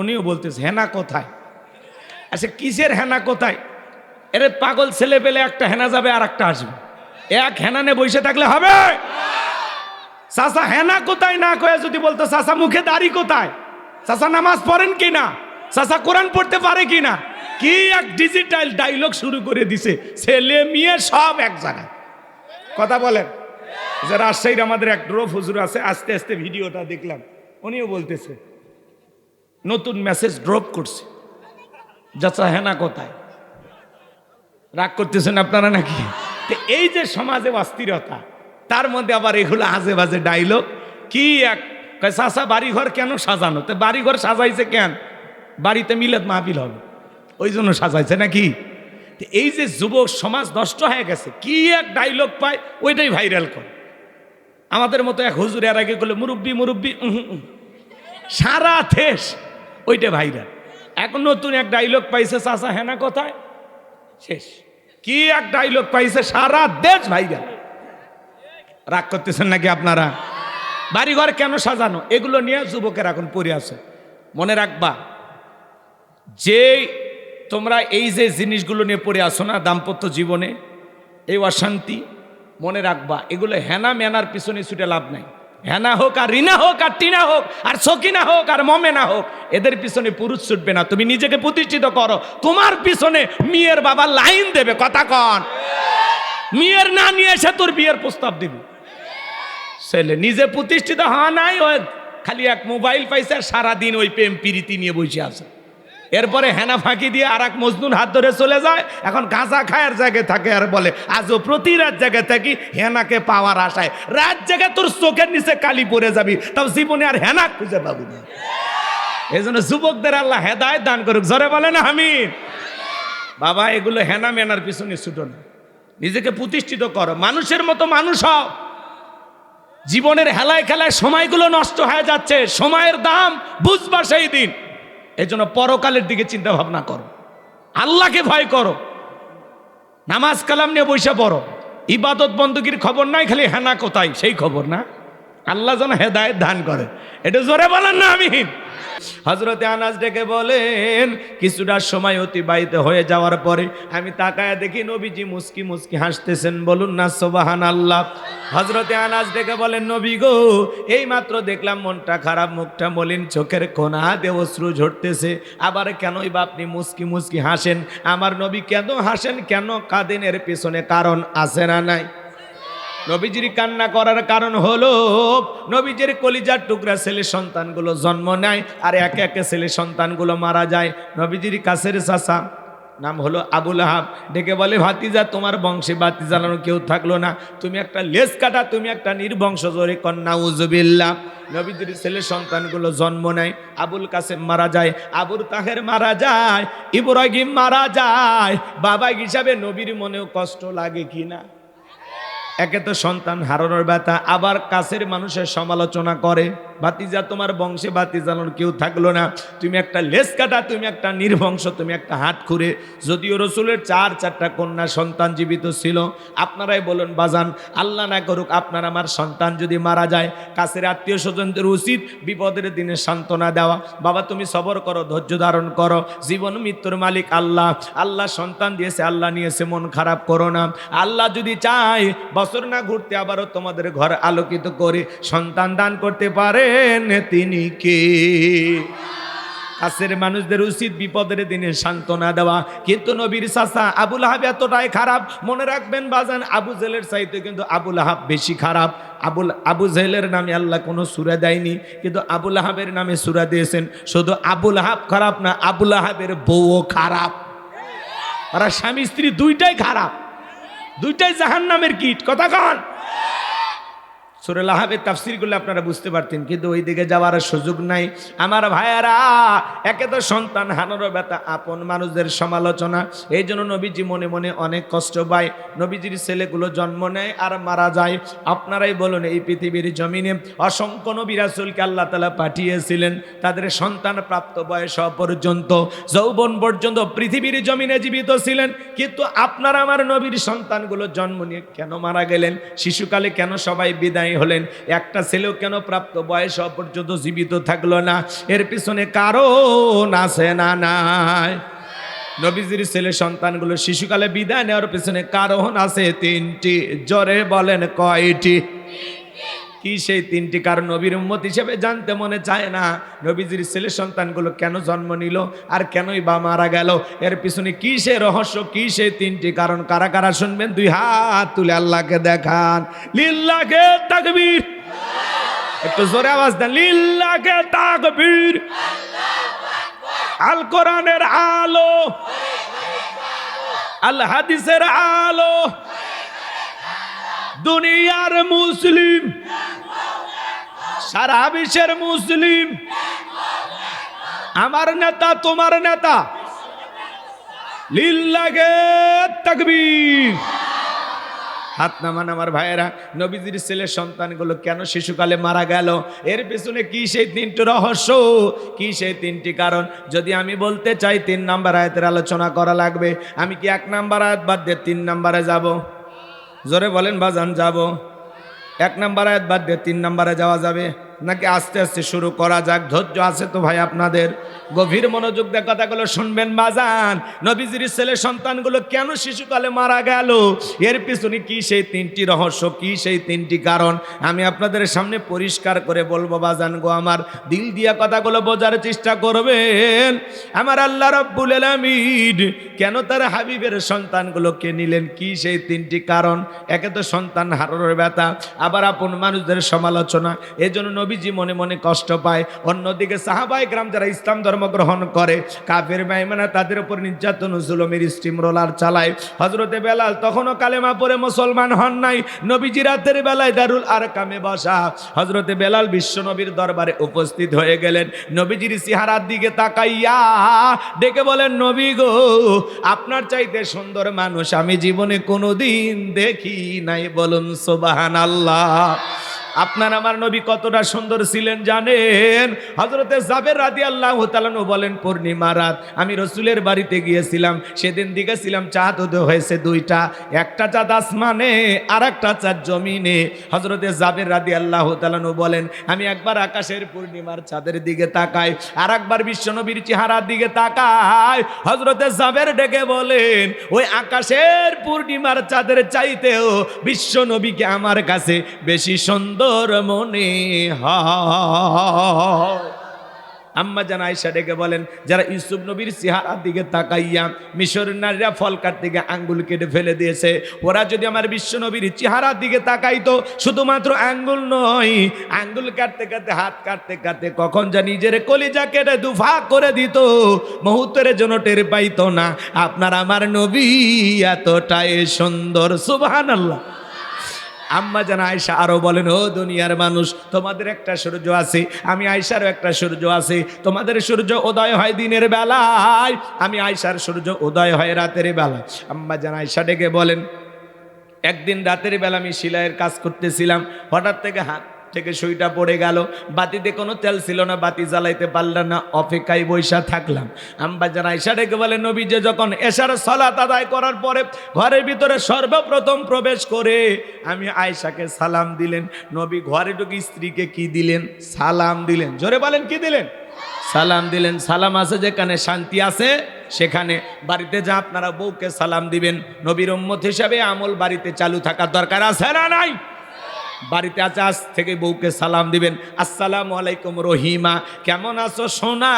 উনিও বলতেছে, হেনা কোথায়? আচ্ছা কিসের হেনা কোথায়? এরে পাগল ছেলে পেলে একটা হেনা যাবে আর একটা আসবে। এক হেনা নে বসে থাকলে হবে? চাচা, হেনা কোথায়? না কয়ে যদি বলতো, চাচা, মুখে দাড়ি কোথায়? চাচা, নামাজ পড়েন কি না? চাচা, কোরআন পড়তে পারে কি না? কি এক ডিজিটাল ডায়লগ শুরু করে দিছে, ছেলে মেয়ে সব এক জায়গায়। কথা বলেন। যে রাজশাহীর আমাদের এক ড্রোফ হুজুর আছে, আস্তে আস্তে ভিডিওটা দেখলাম। উনিও বলতেছে নতুন মেসেজ ড্রপ করছে। যাচ্ছা হেনা কোথায়? রাগ করতেছেন আপনারা নাকি? এই যে সমাজে অস্থিরতা, তার মধ্যে আবার এগুলো আজে বাজে ডাইলগ কি এক চাষা বাড়িঘর কেন সাজানো? তো বাড়িঘর সাজাইছে কেন? বাড়িতে মিলাদ মাহফিল হবে। ওই জন্য সাজাইছে নাকি? এই যে যুবক সমাজ নষ্ট হয়ে গেছে, কি এক ডাইলগ পায়, ওইটাই ভাইরাল করে। আমাদের মতো এক হুজুর এর আগে করলে মুরব্বি মুরব্বি। সারা দেশ ওইটা ভাইরাল। এখন নতুন এক ডাইলগ পাইছে চাষা হেনা কোথায়? শেষ। কি এক ডাইলগ পাইছে? সারা দেশ ভাইরাল। রাগ করতেছেন নাকি আপনারা? বাড়িঘর কেন সাজানো? এগুলো নিয়ে যুবকের এখন পড়ে আছে। মনে রাখবা যে তোমরা এই যে জিনিসগুলো নিয়ে পড়ে আসো না, দাম্পত্য জীবনে, এই অশান্তি, মনে রাখবা, এগুলো হেনা মেনার পিছনে ছুটে লাভ নাই। হেনা হোক আর রিনা হোক আর টিনা হোক আর সকিনা হোক আর মমেনা হোক, এদের পিছনে পুরুষ ছুটবে না। তুমি নিজেকে প্রতিষ্ঠিত করো। তোমার পিছনে মেয়ের বাবা লাইন দেবে, কথা কন। মেয়ের না নিয়ে এসে তোর বিয়ের প্রস্তাব দিবি। ছেলে নিজে প্রতিষ্ঠিত হওয়া নাই খালি এক মোবাইল পাইছে আর সারাদিন ওই প্রেম পিরিতি নিয়ে বসে আছে। এরপরে হেনা ফাঁকি দিয়ে আর এক মজনুন হাত ধরে চলে যায়। এখন গাঁজা খায়ের জায়গায় থাকে আর বলে, আজও প্রতি রাত জায়গায় থাকি হেনাকে পাওয়ার আশায়। রাত জায়গায় তোর চোখের নিচে কালি পড়ে যাবি, তাও জীবনে আর হেনা খুঁজে পাবি না। এই জন্য যুবকদের আল্লাহ হেদায় দান করুক। জরে বলে না আমিন। বাবা, এগুলো হেনা মেনার পিছনে ছুটো না। নিজেকে প্রতিষ্ঠিত করো। মানুষের মতো মানুষ হও। জীবনের হেলায় খেলায় সময়গুলো নষ্ট হয়ে যাচ্ছে। সময়ের দাম বুঝবা সেই দিন। এই জন্য পরকালের দিকে চিন্তা ভাবনা করো। আল্লাহকে ভয় করো। নামাজ কালাম নিয়ে বৈশা পড়ো। ইবাদত বন্দুকির খবর নাই, খালি হেনা কোথায়? সেই খবর না? আল্লাহ যেন হেদায়ত দান করে। এটা জোরে বলেন না আমি হজরতে আনাজ ডেকে বলেন, কিছুটা সময় অতিবাহিত হয়ে যাওয়ার পরে আমি তাকায় দেখি নবীজি মুস্কি মুস্কি হাসতেছেন। বলুন না সোবাহান আল্লাহ হজরতে আনাজ ডেকে বলেন, নবী গো, এই মাত্র দেখলাম মনটা খারাপ, মুখটা মলিন, চোখের কোনা দিয়ে অশ্রু ঝরতেছে। আবার কেনই বা আপনি মুস্কি মুস্কি হাসেন? আমার নবী কেন হাসেন? কেন কাঁদেন? এর পেছনে কারণ আছে না নাই? নবীজির কান্না করার কারণ হলো, নবীজির কলিজার টুকরা ছেলে সন্তানগুলো জন্ম নেয় আর একে একে ছেলে সন্তানগুলো মারা যায়। নবীজির কাছের চাষা নাম হলো আবুল আহাব। ডেকে বলে, ভাতিজা, তোমার বংশে বাতি জ্বালানো কেউ থাকল না। তুমি একটা লেস কাটা, তুমি একটা নির্বংশ জোরে কন্যা উজবিল্লা নবীজির ছেলে সন্তানগুলো জন্ম নেয়, আবুল কাসেম মারা যায়, আবুল তাহের মারা যায়, ইব্রাহিম মারা যায়। বাবা হিসাবে নবীর মনেও কষ্ট লাগে কিনা একে তো সন্তান হারানোর ব্যথা আবার কাছের মানুষের সমালোচনা করে। বাতিজা তোমার বংশে বাতি জ্বালানোর কেউ থাকল না। তুমি একটা লেস কাটা, তুমি একটা নির্বংশ, তুমি একটা হাত খুঁড়ে। যদিও রসুলের চার, চারটা কন্যা সন্তান জীবিত ছিল, আপনারাই বলুন, বাজান, আল্লাহ না করুক আপনার আমার সন্তান যদি মারা যায়, কাছের আত্মীয় স্বজনদের উচিত বিপদের দিনে সান্ত্বনা দেওয়া। বাবা, তুমি সবর করো, ধৈর্য ধারণ করো। জীবন মৃত্যুর মালিক আল্লাহ। আল্লাহ সন্তান দিয়েছে, আল্লাহ নিয়েছে, মন খারাপ করো না। আল্লাহ যদি চায়, বছর না ঘুরতে আবারও তোমাদের ঘর আলোকিত করে সন্তান দান করতে পারেন তিনি কে? কাছের মানুষদের উচিত বিপদের দিনে সান্ত্বনা দেওয়া। কিন্তু নবীর চাষা আবুল আহাব এতটাই খারাপ, মনে রাখবেন বাজান, আবু জেলের চাইতে কিন্তু আবুল আহাব বেশি খারাপ। আবুল, আবু জেলের নামে আল্লাহ কোনো সুরা দেয়নি, কিন্তু আবুল আহাবের নামে সুরা দিয়েছেন। শুধু আবুল আহাব খারাপ না, আবুল আহাবের বউও খারাপ। আর স্বামী স্ত্রী দুইটাই খারাপ। দুইটাই জাহান নামের কীট, কথা কন। সুরে লাহাবের তাফসিরগুলো আপনারা বুঝতে পারতেন, কিন্তু ওই দিকে যাওয়ার সুযোগ নাই। আমার ভাইয়ারা, একে তো সন্তান হানোর ব্যথা, আপন মানুষদের সমালোচনা এই জন্য নবীজি মনে মনে অনেক কষ্ট পায়। নবীজির ছেলেগুলো জন্ম নেয় আর মারা যায়। আপনারাই বলুন, এই পৃথিবীর জমিনে অসংখ্য নবী রাসুলকে আল্লাহ তালা পাঠিয়েছিলেন। তাদের সন্তান প্রাপ্ত বয়স পর্যন্ত, যৌবন পর্যন্ত পৃথিবীর জমিনে জীবিত ছিলেন। কিন্তু আপনারা আমার নবীর সন্তানগুলো জন্ম নিয়ে কেন মারা গেলেন? শিশুকালে কেন সবাই বিদায় ন্যায় হলেন, একটা ছেলেও কেন প্রাপ্ত বয়স পর্যন্ত জীবিত থাকল না? এর পিছনে কারণ আছে না নাই? নবীজির ছেলে সন্তানগুলো শিশুকালে বিদায় নেওয়ার পিছনে কারণ আছে তিনটি। জোরে বলেন কয়টি? কি সেই তিনটি কারণ নবীর উম্মত হিসেবে জানতে মনে চায় না? নবীজির ছেলে সন্তানগুলো কেন জন্ম নিল? আর কেনই বা মারা গেল? এর পিছনে কি সেই রহস্য, কি সেই তিনটি কারণ? কারা কারা শুনবেন? দুই হাত তুলে আল্লাহকে দেখান। লিল্লাকে তাকবীর। একটু জোরে আওয়াজ দেন। লিল্লাকে তাকবীর। আল কোরআনের আলো। আল হাদিসের আলো। দুনিয়ার মুসলিম, সারা বিশ্বের মুসলিম। আমার নেতা, তোমার নেতা। লিল্লাগে তাকবীর। হাত নামান আমার ভাইয়েরা, নবীজির ছেলে সন্তানগুলো কেন শিশুকালে মারা গেল? এর পেছনে কি সেই তিনটি রহস্য? কি সেই তিনটি কারণ? যদি আমি বলতে চাই, তিন নাম্বার আয়াতের আলোচনা করা লাগবে। আমি কি এক নাম্বার আয়াত বাদ দিয়ে তিন নাম্বারে যাব? জোরে বলেন বাজান যাব। এক নাম্বার আয়াত বাদ দিয়ে তিন নাম্বারে যাওয়া যাবে। নাকি আস্তে আস্তে শুরু করা যাক? ধৈর্য আছে তো ভাই আপনাদের? গভীর মনোযোগ দিয়ে কথাগুলো শুনবেন বাজান নবীজির ছেলে সন্তানগুলো কেন শিশুকালে মারা গেল? এর পিছনে কি সেই তিনটি রহস্য, কি সেই তিনটি কারণ? আমি আপনাদের সামনে পরিষ্কার করে বলব বাজান গো, আমার দিল দিয়া কথাগুলো বোঝার চেষ্টা করবেন। আমার আল্লাহ রব্বুল আলামিন কেন তার হাবিবের সন্তানগুলোকে নিলেন? কি সেই তিনটি কারণ? একে তো সন্তান হারানোর ব্যথা, আবার আপন মানুষদের সমালোচনা। এজন্য নবীজি মনে মনে কষ্ট পায়। অন্যদিকে সাহাবাই গ্রাম যারা ইসলাম ধর্ম গ্রহণ করে, কাফের মাইমানা তাদের উপর নির্যাতন জুলমের স্টিম রোলার চালায়। হজরতে বেলাল তখনও কালেমা পরে মুসলমান হন নাই। নবীজি রাতের বেলায় দারুল আর কামে বসা। হজরতে বেলাল বিশ্ব নবীর দরবারে উপস্থিত হয়ে গেলেন। নবীজির সিহারার দিকে তাকাইয়া ডেকে বলেন, নবী গো, আপনার চাইতে সুন্দর মানুষ আমি জীবনে কোনোদিন দেখি নাই বলুন সোবাহান আল্লাহ আপনার আমার নবী কতটা সুন্দর ছিলেন জানেন? হজরতে জাবের রাদি আল্লাহ তালানু বলেন, পূর্ণিমা রাত, আমি রসুলের বাড়িতে গিয়েছিলাম, সেদিন দিকেছিলাম চাঁদ উদয় হয়েছে দুইটা, একটা চাঁদ আসমানে আর একটা চাঁদ জমিনে। হজরতে জাবের রাদি আল্লাহ তালানু বলেন, আমি একবার আকাশের পূর্ণিমার চাঁদের দিকে তাকাই আর একবার বিশ্বনবীর চেহারার দিকে তাকাই। হজরতে জাবের ডেকে বলেন, ওই আকাশের পূর্ণিমার চাঁদের চাইতেও বিশ্ব নবীকে আমার কাছে বেশি সুন্দর মনে হয়। আম্মা জান আয়সা ডেকে বলেন, যারা ইউসুফ নবীর চেহারার দিকে তাকাইয়া মিশর নারীরা ফল কাটতে গিয়ে আঙ্গুল কেটে ফেলে দিয়েছে, ওরা যদি আমার বিশ্ব নবীর চেহারার দিকে তাকাইতো, শুধুমাত্র আঙ্গুল নয়, আঙ্গুল কাটতে কাটতে, হাত কাটতে কাটতে কখন যা নিজের কলিজা কেটে দুফা করে দিত, মুহূর্তের জন্য টের পাইতো না, আপনার আমার নবী এতটাই সুন্দর, সুবহানাল্লাহ। আম্মা জান আয়সা আরও বলেন, ও দুনিয়ার মানুষ, তোমাদের একটা সূর্য আছে, আমি আয়সারও একটা সূর্য আছে, তোমাদের সূর্য উদয় হয় দিনের বেলায়, আমি আয়সার সূর্য উদয় হয় রাতের বেলা আম্মা জান আয়সা ডেকে বলেন, একদিন রাতের বেলা আমি সিলাইয়ের কাজ করতেছিলাম, হঠাৎ থেকে হাত থেকে সুইটা পড়ে গেল। বাতিতে কোনো তেল ছিল না, বাতি জ্বালাইতে পারলাম না, অপেক্ষায় বৈশা থাকলাম। আম্বা জানা ঈশা ডেকে বলে নবী যে যখন এশার সলাত আদায় করার পরে ঘরের ভিতরে সর্বপ্রথম প্রবেশ করে আমি আয়সাকে সালাম দিলেন। নবী ঘরে ঢুকে স্ত্রীকে কি দিলেন? সালাম দিলেন। জোরে বলেন, কি দিলেন? সালাম দিলেন। সালাম আছে যেখানে শান্তি আছে, সেখানে বাড়িতে যা আপনারা বউকে সালাম দিবেন। নবীর উম্মত হিসাবে আমল বাড়িতে চালু থাকার দরকার আছে না নাই? বাড়িতে আছে, আজ থেকে বউকে সালাম দিবেন। আসসালামু আলাইকুম রহিমা, কেমন আছো সোনা?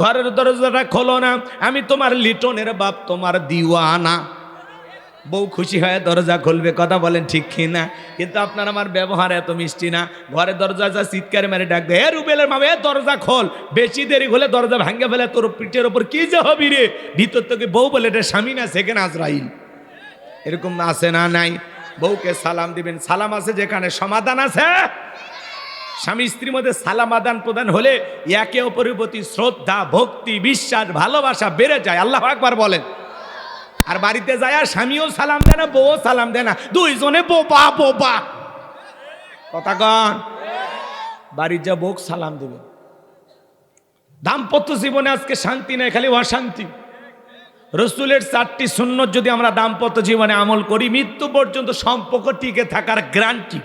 ঘরের দরজাটা খোলো না, আমি তোমার লিটনের বাপ, তোমার দিওয়ানা। বউ খুশি হয়ে দরজা খুলবে, কথা বলেন ঠিক কি না কিন্তু আপনার আমার ব্যবহার এত মিষ্টি না। ঘরে দরজা যা চিৎকার মেরে ডাকবে হে রুবেলের মামে এ দরজা খোল। বেশি দেরি হলে দরজা ভাঙ্গে ফেলে, তোর পিঠের ওপর কি যে হবি রে? ভিতর থেকে বউ বলে, এটা স্বামী না, সেখানে আজরাইল। এরকম আছে না নাই? বউকে সালাম দিবেন। সালাম আছে যেখানে? সমাধান আছে? স্বামী স্ত্রীর মধ্যে সালাম আদান প্রদান হলে একে অপরের প্রতি শ্রদ্ধা, ভক্তি, বিশ্বাস, ভালোবাসা বেড়ে যায়। আল্লাহ একবার বলেন। আর বাড়িতে যায় স্বামীও সালাম দেয় না, বউও সালাম দেয় না। দুইজনে বোবা বোবা কথা কন। বাড়ির যা বউ সালাম দেবে দাম্পত্য জীবনে আজকে শান্তি নেই, খালি অশান্তি। রসুলের চারটি সুন্নত যদি আমরা দাম্পত্য জীবনে আমল করি, মৃত্যু পর্যন্ত সম্পর্ক টিকে থাকার গ্রান্টি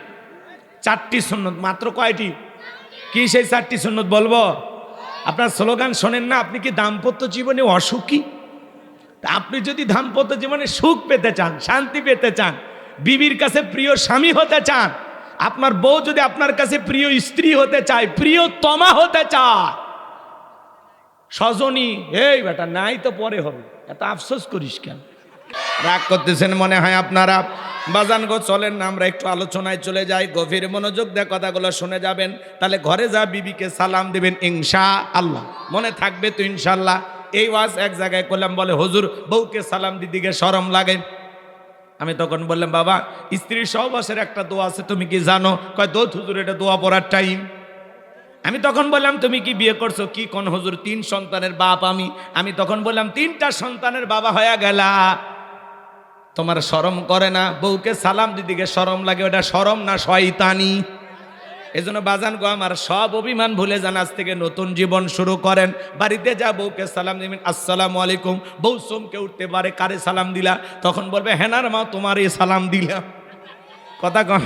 চারটি সুন্নত, মাত্র কয়টি? কি সেই চারটি সুন্নত বলব? আপনার স্লোগান শোনেন না, আপনি কি দাম্পত্য জীবনে অসুখী? আপনি যদি দাম্পত্য জীবনে সুখ পেতে চান, শান্তি পেতে চান, বিবির কাছে প্রিয় স্বামী হতে চান, আপনার বউ যদি আপনার কাছে প্রিয় স্ত্রী হতে চায়, প্রিয় তমা হতে চায় সজনী, এই বেটা, নাই তো পরে হবে। এত আফসোস করিস কেন? রাগ করতেছেন মনে হয় আপনারা। বাজান গো, চলেন না, আমরা একটু আলোচনায় চলে যাই। গভীর মনোযোগ দিয়ে কথাগুলো শুনে যাবেন। তাহলে ঘরে যা বিবিকে সালাম দিবেন ইনশা আল্লাহ মনে থাকবে তো ইনশাল্লাহ এই ওয়াজ এক জায়গায় করলাম বলে, হুজুর, বউকে সালাম দিদিকে সরম লাগে। আমি তখন বললাম, বাবা, স্ত্রীর সহবাসের একটা দোয়া আছে, তুমি কি জানো? কয় দোধ হুজুর, এটা দোয়া পড়ার টাইম আমি তখন বললাম, তুমি কি বিয়ে করছ? কি কোন হজুর? তিন সন্তানের বাপ আমি। আমি তখন বললাম, তিনটা সন্তানের বাবা হয়ে গেলা। তোমার শরম করে না? বউকে সালাম দিদিকে শরম লাগে, ওটা শরম না শয়তানি? এজন্য বাজান গো, আমার সব অভিমান ভুলে যান, আজ থেকে নতুন জীবন শুরু করেন। বাড়িতে যা বউকে সালাম দিবেন, আসসালামু আলাইকুম। বউ সোমকে উঠতে পারে, কারে সালাম দিলা? তখন বলবে, হেনার মা তোমার এই সালাম দিলা কথা কন।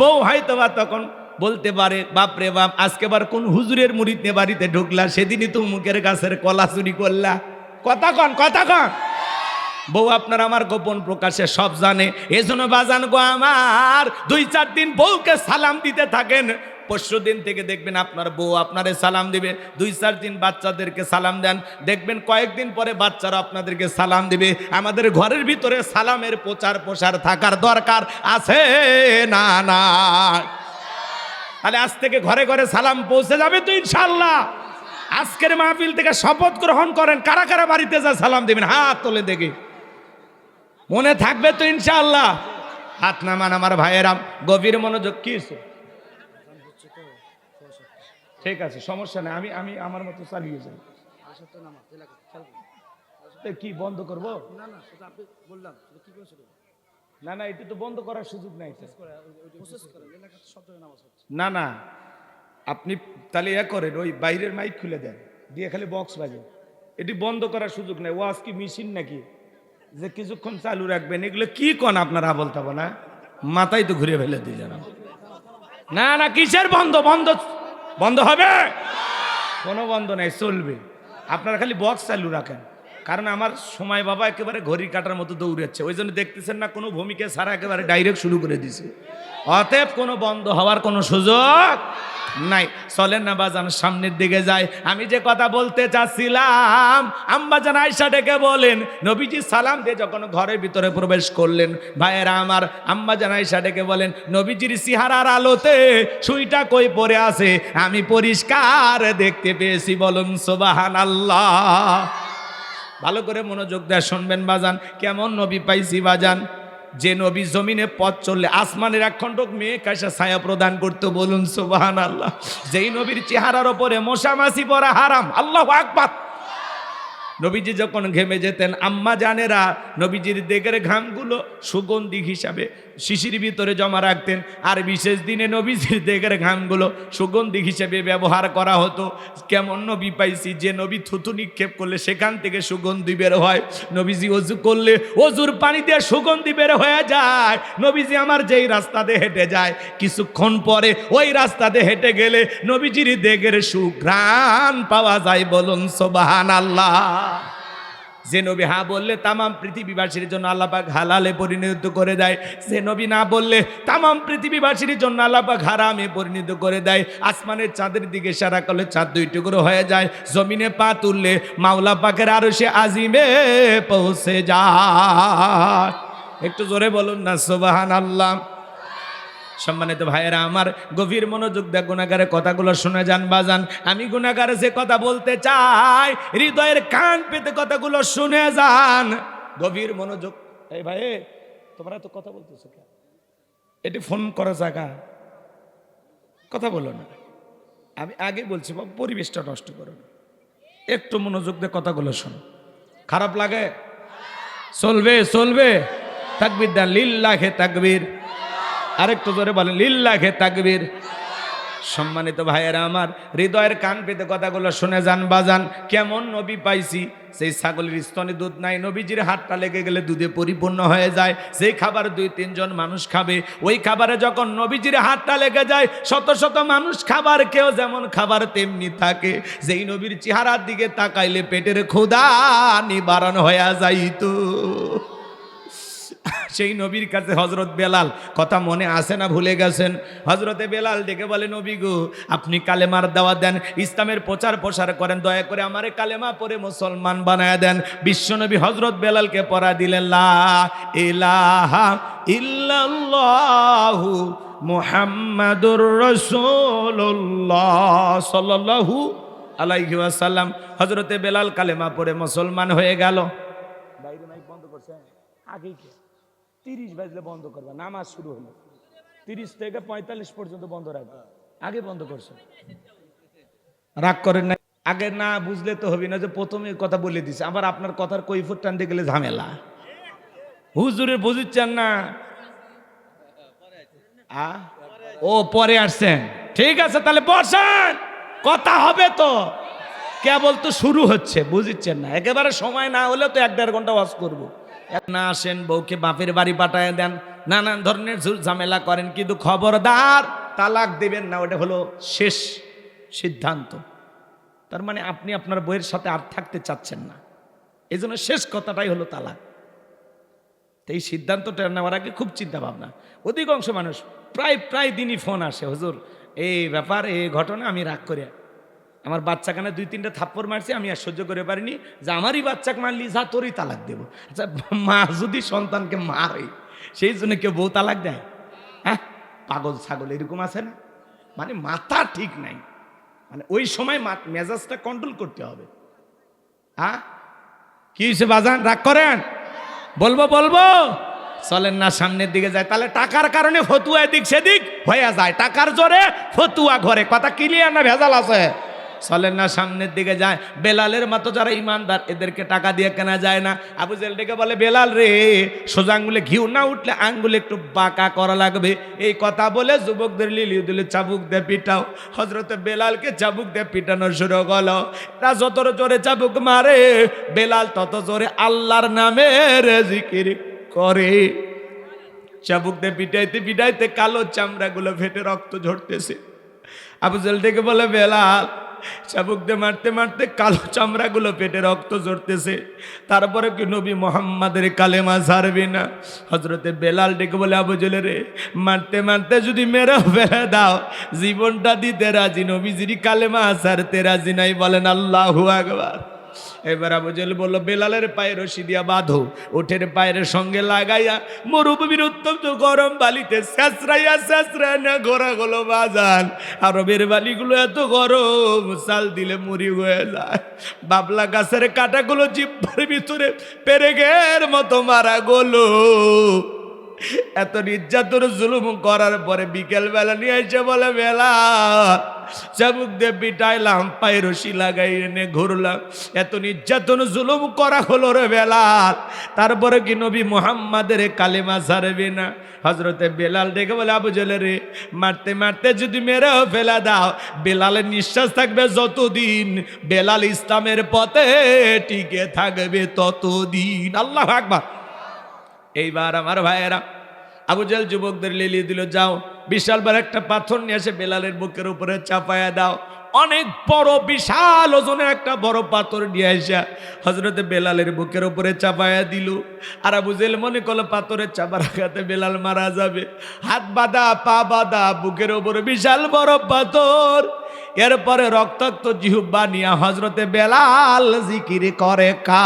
বউ হয়তো বা তখন বলতে পারে বাপরে বাপ, আজকে বার কোন হুজুরের মুড়িতে বাড়িতে ঢুকলা? সেদিনই তো মুখের গাছের কলা চুরি করলা। কথা কন কথা কন। বউ আপনার আমার গোপন প্রকাশে সব জানে। এজন্য বাজান গো আমার, দুই চার দিন বউকে সালাম দিতে থাকেন। পরশু দিন থেকে দেখবেন আপনার বউ আপনারে সালাম দিবে। দুই চার দিন বাচ্চাদেরকে সালাম দেন। দেখবেন কয়েকদিন পরে বাচ্চারা আপনাদেরকে সালাম দিবে। আমাদের ঘরের ভিতরে সালামের প্রচার প্রসার থাকার দরকার আছে না না তাহলে আজ থেকে ঘরে ঘরে সালাম পৌঁছে যাবে তো ইনশাল্লাহ আজকের মাহফিল থেকে শপথ গ্রহণ করেন কারা কারা বাড়িতে যা সালাম দিবেন? হাত তোলে দেখে। মনে থাকবে তো ইনশাল্লাহ হাত নামান আমার ভাইয়েরাম গভীর মনোযোগ কি ঠিক আছে সমস্যা নেই আমি আমি আমার মতো চালিয়ে যাই। কি বন্ধ করব? না না এটা তো বন্ধ করার সুযোগ নাই। না না আপনি তাহলে এ করেন ওই বাইরের মাইক খুলে দেন দিয়ে খালি বক্স বাজে এটি বন্ধ করার সুযোগ নেই। ওয়াজ কি মেশিন নাকি? যে কিছুক্ষণ চালু রাখবেন এগুলো কি কন আপনার আবল হবে না মাথায় তো ঘুরে ফেলে দিয়ে জানা না না কিসের বন্ধ? বন্ধ বন্ধ হবে? কোনো বন্ধ নাই চলবে। আপনারা খালি বক্স চালু রাখেন। কারণ আমার সময় বাবা একেবারে ঘড়ি কাটার মতো দৌড়াচ্ছে। ওই জন্য দেখতেছেন না, কোনো ভূমিকা ছাড়া একেবারে ডাইরেক্ট শুরু করে দিছে। অতএব কোনো বন্ধ হওয়ার কোনো সুযোগ নাই। চলেন না বাজান, সামনের দিকে যায় আমি যে কথা বলতে চাচ্ছিলাম আম্বাজান আয়সা ডেকে বলেন, নবীজি সালাম দিয়ে যখন ঘরের ভিতরে প্রবেশ করলেন, ভাইয়েরা আমার আম্বাজান আয়সা ডেকে বলেন, নবীজির সিহারার আলোতে সুইটা কই পরে আছে? আমি পরিষ্কার দেখতে পেয়েছি, বলুন সোবাহান আল্লাহ ভালো করে মনোযোগ দেয় শুনবেন বাজান। কেমন নবী পাইছি বাজান? যে নবী জমিনে পথ চললে আসমানের এক খণ্ডক মেয়ে কাশা ছায়া প্রদান করতে, বলুন সুবাহান আল্লাহ যেই নবীর চেহারার ওপরে মশা মাছি পরা হারাম, আল্লাহ আকবার। নবীজি যখন ঘেমে যেতেন, আম্মা জানেরা নবীজির দেগের ঘামগুলো সুগন্ধি হিসাবে শিশির ভিতরে জমা রাখতেন। আর বিশেষ দিনে নবীজির দেগের ঘামগুলো সুগন্ধি হিসেবে ব্যবহার করা হতো। কেমন নবী পাইছি যে নবী থুতু নিক্ষেপ করলে সেখান থেকে সুগন্ধি বের হয়। নবীজি অজু করলে অজুর পানি দিয়ে সুগন্ধি বের হয়ে যায়। নবীজি আমার যেই রাস্তাতে হেঁটে যায়, কিছুক্ষণ পরে ওই রাস্তাতে হেঁটে গেলে নবীজির দেগের সুঘ্রাণ পাওয়া যায় বলুন সোবাহান আল্লাহ যে নবী হা বললে তামাম পৃথিবীবাসীর জন্য আল্লাপাক হালালে পরিণত করে দেয়। যে নবী না বললে তামাম পৃথিবীবাসীর জন্য আল্লাপাক হারামে পরিণত করে দেয়। আসমানের চাঁদের দিকে সারা করলে চাঁদ দুই টুকরো হয়ে যায়। জমিনে পা তুললে মাওলা পাকের আরও সে আজিমে পৌঁছে যায়। একটু জোরে বলুন না সোবাহান আল্লাহ সম্মানিত ভাইয়েরা, আমার গভীর মনোযোগ দেয় গুণাগারের কথাগুলো শুনে যান, বাজান। আমি গুণাগারে যে কথা বলতে চাই, হৃদয়ের কান পেতে কথাগুলো শুনে যান। গভীর মনোযোগ। এই ভাই তোমরা তো কথা বলতেছো কেন? এটি ফোন করা জায়গা। কথা বলো না। আমি আগে বলছি, বাবা, পরিবেশটা নষ্ট করো না। একটু মনোযোগ দিয়ে কথাগুলো শোনো। খারাপ লাগে? চলবে চলবে। তাকবির দেন, লিল্লাহে তাকবীর। আরেকটু জোরে বলেন, লিল্লাহে তাকবীর। সম্মানিত ভাইয়েরা আমার, হৃদয়ের কান পেতে কথাগুলো শুনে যান, বাজান, কেমন নবী পাইছি? সেই ছাগলের স্তনে দুধ নাই, নবীজির হাতটা লেগে গেলে দুধে পরিপূর্ণ হয়ে যায়। সেই খাবার দুই, তিনজন মানুষ খাবে, ওই খাবারে যখন নবীজির হাতটা লেগে যায়, শত শত মানুষ খাবার কেউ যেমন খাবার তেমনি থাকে। যেই নবীর চেহারার দিকে তাকাইলে পেটের ক্ষুধা নিবারণ হয়ে যাইতো। সেই নবীর কাছে হজরত বেলাল, কথা মনে আসে না ভুলে গেছেন? হজরতে বেলাল ডেকে বলে, নবী গো, আপনি কালেমার দাওয়া দেন, ইসলামের প্রচার প্রসার করেন, দয়া করে আমারে কালেমা পরে মুসলমান বানায় দেন। বিশ্বনবী হজরত বেলালকে পড়া দিলেন, লা ইলাহা আলাইহি ওয়াসাল্লাম। হজরতে বেলাল কালেমা পরে মুসলমান হয়ে গেল। বাইরে মাইক বন্ধ করছে। আগেই তিরিশ বাজলে বন্ধ করবে, নামাজ শুরু হলো। তিরিশ থেকে পঁয়তাল্লিশ পর্যন্ত বন্ধ রাখবে। আগে বন্ধ করছে। রাগ করেন না আগে না বুঝলে তো হবে না যে প্রথমে কথা বলে দিছে, আবার আপনার কথার কৈফুট টানতে গেলে ঝামেলা। হুজুরে বুঝিচ্ছেন না? ও পরে আসছেন। ঠিক আছে, তাহলে বসেন। কথা হবে তো। কেবল তো শুরু হচ্ছে, বুঝিচ্ছেন না। একেবারে সময় না হলে তো এক দেড় ঘণ্টা ওয়াজ করব। না আসেন, বউকে বাপের বাড়ি পাঠায় দেন। নানান ধরনের ঝামেলা করেন, কিন্তু খবরদার তালাক দেবেন না, ওটা হলো শেষ সিদ্ধান্ত। তার মানে আপনি আপনার বইয়ের সাথে আর থাকতে চাচ্ছেন না। এই শেষ কথাটাই হলো তালাক। এই সিদ্ধান্তটা নেওয়ার আগে খুব চিন্তা ভাবনা অধিকাংশ মানুষ প্রায় প্রায় দিনই ফোন আসে, হুজুর, এই ব্যাপার, এই ঘটনা আমি রাগ করে আমার বাচ্চাখানে দুই, তিনটা থাপ্পড় মারছি, আমি আর সহ্য করে পারিনি। যে আমারই বাচ্চাকে মারলি, যা তোরই তালাক দেব। আচ্ছা মা যদি সন্তানকে মারে, সেই জন্য কেউ বউ তালাক দেয়? হ্যাঁ? পাগল, ছাগল, এরকম আছে না? মানে মাথা ঠিক নাই। মানে ওই সময় মেজাজটা কন্ট্রোল করতে হবে। হ্যাঁ? কি হয়েছে বাজান? রাগ করেন? বলব বলব? চলেন না, সামনের দিকে যায়। তাহলে টাকার কারণে ফতুয়া এদিক সেদিক হয়ে যায়। টাকার জোরে ফতুয়া ঘরে। কথা ক্লিয়ার না ভেজাল আছে? চলেন না সামনের দিকে যায়, বেলালের মতো যারা ইমানদার, এদেরকে টাকা দিয়ে কেনা যায় না। আবু জেল ডেকে বলে, বেলাল রে, সোজা আঙ্গুলে ঘিউ না উঠলে আঙ্গুলে একটু বাঁকা করা লাগবে? এই কথা বলে যুবকদের লিলিয়ে দিলে চাবুক দিয়ে পিটাও। হজরতে বেলালকে চাবুক দিয়ে পিটানো শুরু করল। তা যত জোরে চাবুক মারে, বেলাল তত জোরে আল্লাহর নামের জিকির করে। চাবুক দিয়ে পিটাইতে পিটাইতে কালো চামড়াগুলো ফেটে রক্ত ঝরতেছে। আবুজেল থেকে বলে, বেলাল চাবুক দিয়ে মারতে মারতে কালো চামড়াগুলো পেটে রক্ত ঝরতেছে। তারপরে কি নবী মোহাম্মদের কালেমা ছাড়বি না? হজরতে বেলাল ডেকে বলে আবুজেলে রে, মারতে মারতে যদি মেরে ফেলে দাও, জীবনটা দিতে রাজি নবী নবীজির কালেমা ছাড়তে রাজি নাই। বলেন, আল্লাহ আকবার। এবার আবুজেল বলল, বেলালের পায়ে রশি দিয়া বাঁধো ওঠের পায়ের সঙ্গে লাগাইয়া মরুভূমির উত্তপ্ত গরম বালিতে স্যাঁচড়াইয়া না ঘোরা গলো বাজান। আরবের বালিগুলো এত গরম, চাল দিলে মুড়ি হয়ে যায়। বাবলা গাছের কাটাগুলো জিব্বার ভিতরে পেরেগের মতো মারা গলো। এত নির্যাতন জুলুম করার পরে বিকেল বেলা নিয়ে এসে বলে, বেলা চাবুক দিয়ে পিটাইলাম পায়ে রশি লাগাই এনে ঘুরলাম। এত নির্যাতন জুলুম করা হলো রে বেলাল তারপরে কি নবী মোহাম্মদের কালেমা ছাড়বে না? হজরতে বেলাল দেখে বলে, আবু জেলে রে, মারতে মারতে যদি মেরেও ফেলা দাও, বেলালের নিঃশ্বাস থাকবে যতদিন, বেলাল ইসলামের পথে টিকে থাকবে ততদিন। আল্লাহ আকবার। এইবার আমার ভাইয়েরা, আবু জাহেল যুবকদের লিলিয়ে দিল, যাও, বিশাল বড় একটা পাথর নিয়ে এসে বেলালের বুকের উপরে চাপায়া দাও। অনেক বড়, বিশাল ওজনের একটা বড় পাথর নিয়ে আসা হজরতে বেলালের বুকের উপরে চাপায়া দিল। আর আবু জেল মনে করল, পাথরের চাপা রাখাতে বেলাল মারা যাবে। হাত বাঁধা, পা বাঁধা, বুকের উপরে বিশাল বড় পাথর। এরপরে রক্তাক্ত জিহুব্বা নিয়ে হজরতে বেলাল জিকির করে কা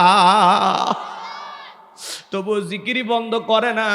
তবু জিকিরি বন্ধ করে না।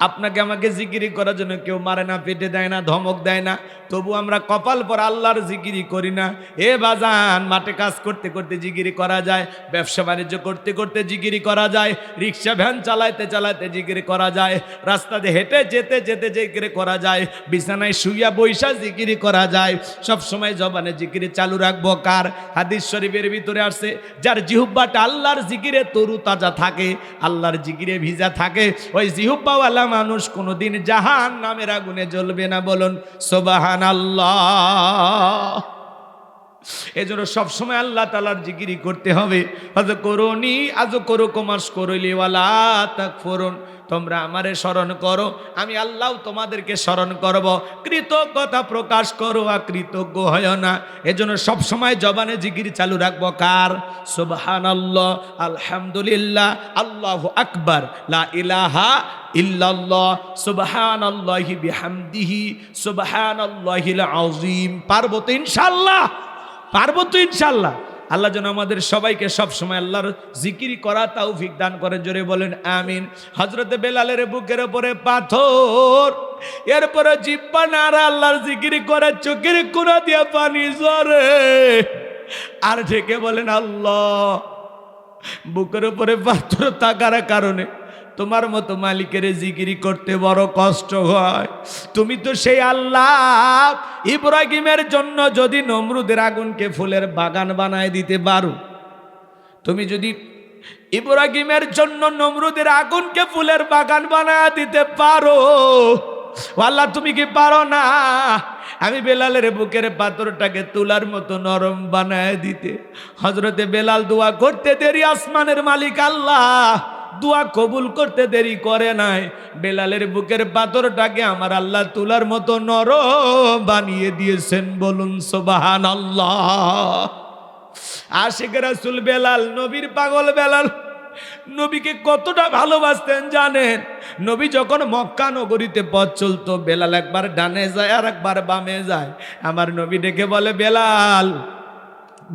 আপনাকে আমাকে জিকিরি করার জন্য কেউ মারে না, পেটে দেয় না, ধমক দেয় না। তবু আমরা কপাল পর আল্লাহর জিকিরি করি না। এ বাজান, মাঠে কাজ করতে করতে জিগিরি করা যায়, ব্যবসা বাণিজ্য করতে করতে জিগিরি করা যায়, রিক্সা ভ্যান চালাইতে চালাইতে জিগিরি করা যায় রাস্তাতে হেঁটে যেতে যেতে জিকিরি করা যায়, বিছানায় শুইয়া বৈশা জিকিরি করা যায়, সব সময় জবানে জিকিরি চালু রাখব কার? হাদিস শরীফের ভিতরে আসছে, যার জিহুব্বাটা আল্লাহর জিকিরে তরু তাজা থাকে, আল্লাহর জিকিরে ভিজা থাকে, ওই জিহুব্বাওয়ালা মানুষ কোনোদিন জাহান নামের আগুনে জ্বলবে না, বলুন সোবাহান আল্লাহ এজন্য সবসময় আল্লাহ তালার জিগিরি করতে হবে। আজ করুনি আজ করো কমাস করলিওয়ালা তাক ফোরন তোমরা আমারে স্মরণ করো, আমি আল্লাহ তোমাদেরকে স্মরণ করব। কৃতজ্ঞতা প্রকাশ করো আর কৃতজ্ঞ হয় না। এজন্য সবসময় জবানে জিকির চালু রাখব। কার? সুবহান আল্লাহ আলহামদুলিল্লাহ, আল্লাহ আকবার, লা ইলাহা ইল্লাল্লাহ, সুবহানাল্লাহি বিহামদিহি, সুবহানাল্লাহিল আযীম। পারব তো ইনশাআল্লাহ। পারব তো ইনশাল্লাহ আল্লাহ যেন আমাদের সবাইকে সব সময় আল্লাহর জিকিরি করা তৌফিক দান করে জোরে বলেন, আমিন। হজরতে বেলালের বুকের উপরে পাথর, এরপরে জিব্বা নারা আল্লাহর জিকিরি করে, চোখের কোনা দিয়ে পানি জরে আর ঢেকে বলেন, আল্লাহ, বুকের উপরে পাথর থাকার কারণে তোমার মতো মালিকের জিকিরি করতে বড় কষ্ট হয়। তুমি তো সেই আল্লাহ। ইব্রাহিমের জন্য যদি নমরুদের আগুনকে ফুলের বাগান বানায় দিতে পারো, তুমি যদি ইব্রাহিমের জন্য নমরুদের আগুনকে ফুলের বাগান বানায় দিতে পারো, আল্লাহ তুমি কি পারো না? আমি বেলালের বুকের পাথরটাকে তুলার মতো নরম বানায় দিতে। হজরতে বেলাল দোয়া করতে দেরি, আসমানের মালিক আল্লাহ। দোয়া কবুল করতে দেরি করে নাই। বেলালের বুকের পাথরটাকে আমার আল্লাহ তুলার মতো নরম বানিয়ে দিয়েছেন, বলুন সোবাহান আল্লাহ আশিক রাসুল বেলাল, নবীর পাগল বেলাল, নবীকে কতটা ভালোবাসতেন জানেন? নবী যখন মক্কা নগরীতে পথ চলতো, বেলাল একবার ডানে যায় আর একবার বামে যায়। আমার নবী ডেকে বলে, বেলাল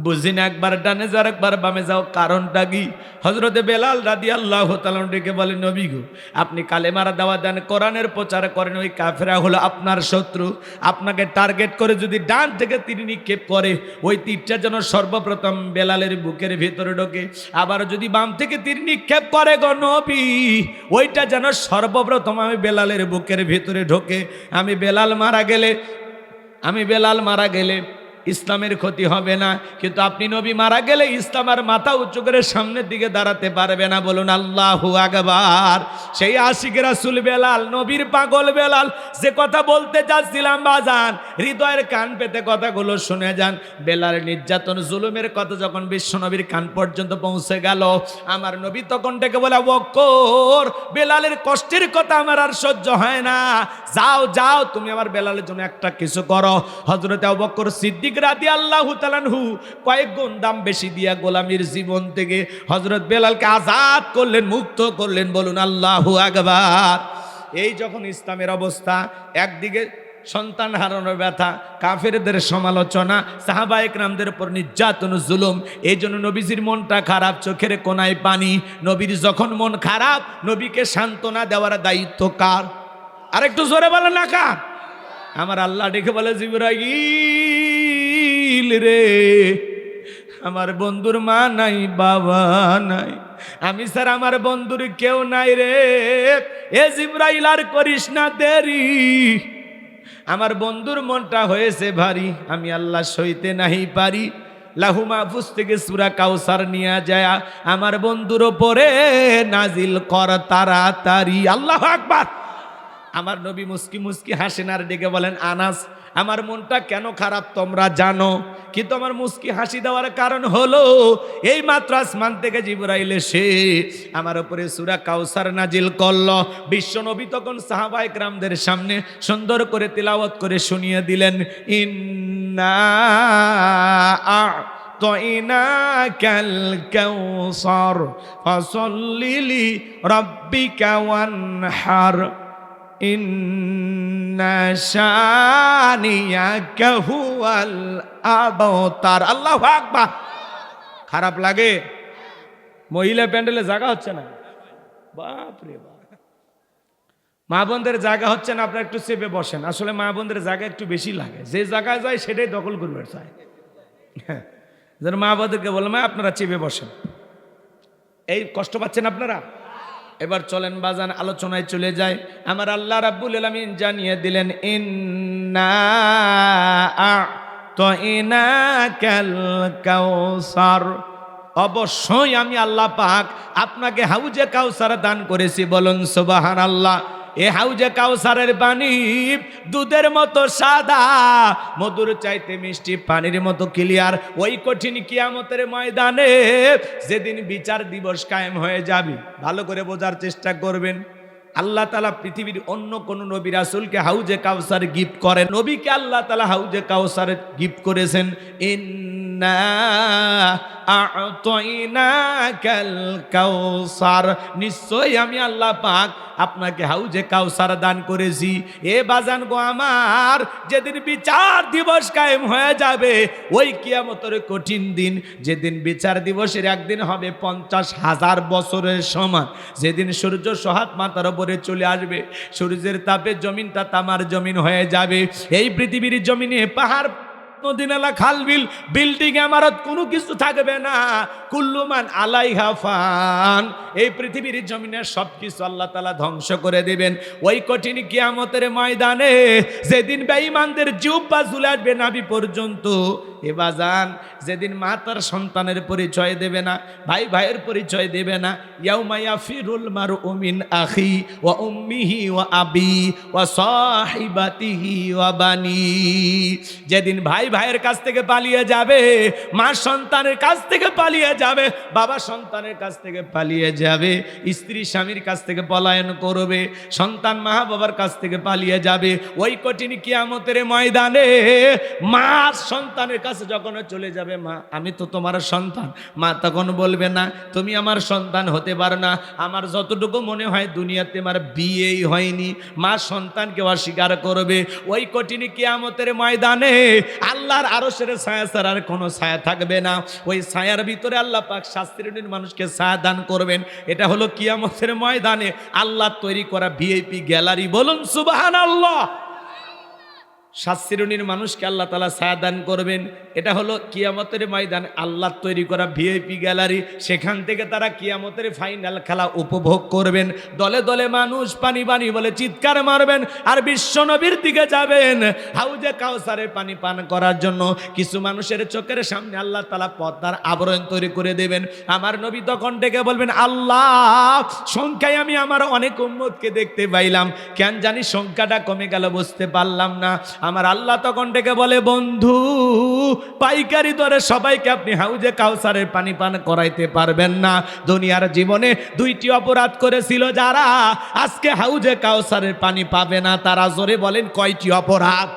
বুঝি না, একবার ডানে যাও একবার বামে যাও। কারণটা কি? হজরতে বেলাল রাদি আল্লাহ ডেকে বলে, নবী গো, আপনি কালেমারা দেওয়া দেন, কোরআনের প্রচার করেন, ওই কাফেরা হলো আপনার শত্রু। আপনাকে টার্গেট করে যদি ডান থেকে তীর নিক্ষেপ করে, ওই তীরটা যেন সর্বপ্রথম বেলালের বুকের ভেতরে ঢোকে। আবার যদি বাম থেকে তীর নিক্ষেপ করে গো নবী, ওইটা যেন সর্বপ্রথম আমি বেলালের বুকের ভেতরে ঢোকে। আমি বেলাল মারা গেলে, আমি বেলাল মারা গেলে ইসলামের ক্ষতি হবে না। কিন্তু আপনি নবী মারা গেলে ইসলাম আর মাথা উঁচু করে সামনের দিকে দাঁড়াতে পারবে না। বলুন, আল্লাহ আকবার। সেই আশিক রাসুল বেলাল, নবীর পাগল বেলাল, যে কথা বলতে চাচ্ছিলাম বাজান, হৃদয়ের কান পেতে কথাগুলো শুনে যান। বেলাল নির্যাতন, জুলুমের কথা যখন বিশ্ব নবীর কান পর্যন্ত পৌঁছে গেল, আমার নবী তখন ডেকে বলে বকর, বেলালের কষ্টের কথা আমার আর সহ্য হয় না। যাও যাও, তুমি আমার বেলালের জন্য একটা কিছু করো। হজরত বকর সিদ্দিক রাদি আল্লাহ তালানহু কয়েক গুণ দাম বেশি দিয়া গোলামীর জীবন থেকে হজরত বেলালকে আজাদ করলেন, মুক্ত করলেন, বলুন আল্লাহু আকবার। এই যখন ইসলামের অবস্থা, একদিকে সন্তান হারানোর ব্যথা, কাফেরদের সমালোচনা সাহাবায়ক রামদের উপর নির্যাতন জুলুম এই জন্য নবীজির মনটা খারাপ, চোখের কোনায় পানি। নবীর যখন মন খারাপ, নবীকে সান্ত্বনা দেওয়ার দায়িত্ব কার? আর একটু জোরে বলে না কার? আমার আল্লাহ ডেকে বলে জিবরাইল রে। আমার বন্ধুর মা নাই, বাবা নাই। আমি স্যার, আমার বন্ধুর কেউ নাই রে। এ জিব্রাইল, আর করিস না দেরি। আমার বন্ধুর মনটা হয়েছে ভারী, আমি আল্লাহ সইতে নাহি পারি। লাহু মাহফুজ থেকে সুরা কাউসার নিয়ে যায় আমার বন্ধুর ওপরে নাজিল কর তাড়াতাড়ি। আল্লাহ আকবার। আমার নবী মুস্কি মুস্কি হাসেন আর ডেকে বলেন, আনাস আমার মনটা কেন খারাপ তোমরা জানো কিন্তু আমার মুস্কি হাসি দেওয়ার কারণ হলো এই মাত্র আসমান থেকে জিবরাইল এসে আমার উপরে সুরা কাউসার নাজিল করল বিশ্ব নবী তখন সাহাবাইক রামদের সামনে সুন্দর করে তিলাওয়াত করে শুনিয়ে দিলেন ইন্না أعطيناك الكوثر فصل لربك وانحر আবতার। আল্লাহু আকবার। খারাপ লাগে? মহিলা প্যান্ডেলে জায়গা হচ্ছে না? বাপ রে বাপ। মা বোনদের জায়গা হচ্ছে না, আপনারা একটু চেপে বসেন। আসলে মা বোনদের জায়গা একটু বেশি লাগে। যে জায়গায় যায়, সেটাই দখল করবে চায়। যেন মা বোনদেরকে বললাম আপনারা চেপে বসেন। এই কষ্ট পাচ্ছেন আপনারা? এবার চলেন বাজান আলোচনায় চলে যায় আমার আল্লাহ রাব্বুল আলামিন জানিয়ে দিলেন, ইন্না তো কাউসার অবশ্যই আমি আল্লাহ পাক আপনাকে হাউজে কাউসার দান করেছি, বলুন সুবাহান আল্লাহ এ হাউজে কাউসারের পানি দুধের মতো সাদা, মধুর চাইতে মিষ্টি পানির মতো ক্লিয়ার ওই কঠিন কিয়ামতের ময়দানে যেদিন বিচার দিবস কায়েম হয়ে যাবে, ভালো করে বোঝার চেষ্টা করবেন। আল্লাহ তালা পৃথিবীর অন্য কোন নবী রাসুলকে হাউজে কাউসার গিফট করেন। নবীকে আল্লাহ তালা হাউজে কাউসার গিফট করেছেন। ইন্না কাউসার নিশ্চয়ই আমি আল্লাহ পাক আপনাকে হাউজে কাউসার দান করেছি। এ বাজান গো আমার, যেদিন বিচার দিবস কায়েম হয়ে যাবে, ওই কিয়ামতের কঠিন দিন। যেদিন বিচার দিবসের একদিন হবে পঞ্চাশ হাজার বছরের সমান। যেদিন সূর্য সহাত মাথার উপরে চলে আসবে, সূর্যের তাপে জমিনটা তামার জমিন হয়ে যাবে। এই পৃথিবীর জমিনে পাহাড় নদী নালা খাল বিল, বিল্ডিং আমারত কোনো কিছু থাকবে না। কুল্লুমান আলাইহা ফান। এই পৃথিবীর জমিনের সব কিছু আল্লাহ তালা ধ্বংস করে দেবেন। ওই কঠিন কিয়ামতের ময়দানে যেদিন বেঈমানদের জুব বা ঝুলে আসবে নাবি পর্যন্ত এ বাজান, যেদিন মা তার সন্তানের পরিচয় দেবে না, ভাই ভাইয়ের পরিচয় দেবে না ইয়াউমাইয়া ফিরুল মারু উমিন আখি ও উম্মিহি ওয়া আবি ওয়া সাহিবাতিহি ও বানি। যেদিন ভাই ভাইয়ের কাছ থেকে পালিয়ে যাবে, মা সন্তানের কাছ থেকে পালিয়ে যাবে, বাবা সন্তানের কাছ থেকে পালিয়ে যাবে, স্ত্রী স্বামীর কাছ থেকে পলায়ন করবে, সন্তান মা বাবার কাছ থেকে পালিয়ে যাবে, ওই কঠিন কিয়ামতের ময়দানে মা সন্তানের কাছে যখন চলে যাবে, মা, আমি তো তোমার সন্তান। মা তখন বলবে, না, তুমি আমার সন্তান হতে পারো না। আমার যতটুকু মনে হয় দুনিয়াতে আমার বিয়েই হয়নি। মা সন্তানকে অস্বীকার করবে। ওই কঠিন কিয়ামতের ময়দানে আল্লাহর আরও সেরে ছায়া ছাড়া আর কোনো ছায়া থাকবে না। ওই ছায়ার ভিতরে আল্লাহ পাক শাস্ত্রীর মানুষকে ছায়া দান করবেন। এটা হলো কিয়ামতের ময়দানে আল্লাহ তৈরি করা ভিআইপি গ্যালারি। বলুন সুবাহান আল্লাহ সাত শ্রেণির মানুষকে আল্লাহ তালা ছায়া দান করবেন। এটা হলো কিয়ামতের ময়দান, আল্লাহ তৈরি করা ভিআইপি গ্যালারি। সেখান থেকে তারা কিয়ামতের ফাইনাল খেলা উপভোগ করবেন। দলে দলে মানুষ পানি পানি বলে চিৎকার মারবেন আর বিশ্বনবীর দিকে যাবেন। হাউজে কাউসারে পানি পান করার জন্য কিছু মানুষের চোখের সামনে আল্লাহ তালা পদ্মার আবরণ তৈরি করে দেবেন। আমার নবী তখন ডেকে বলবেন, আল্লাহ, সংখ্যায় আমি আমার অনেক উম্মতকে দেখতে পাইলাম। কেন জানি সংখ্যাটা কমে গেল বুঝতে পারলাম না। আমার আল্লাহ তখন ডেকে বলে, বন্ধু, পাইকারি দরে সবাইকে আপনি হাউজে কাউসারের পানি পান করাইতে পারবেন না। দুনিয়ার জীবনে দুইটি অপরাধ করেছিল যারা, আজকে হাউজে কাউসারের পানি পাবে না। তারা জোরে বলেন, কয়টি অপরাধ?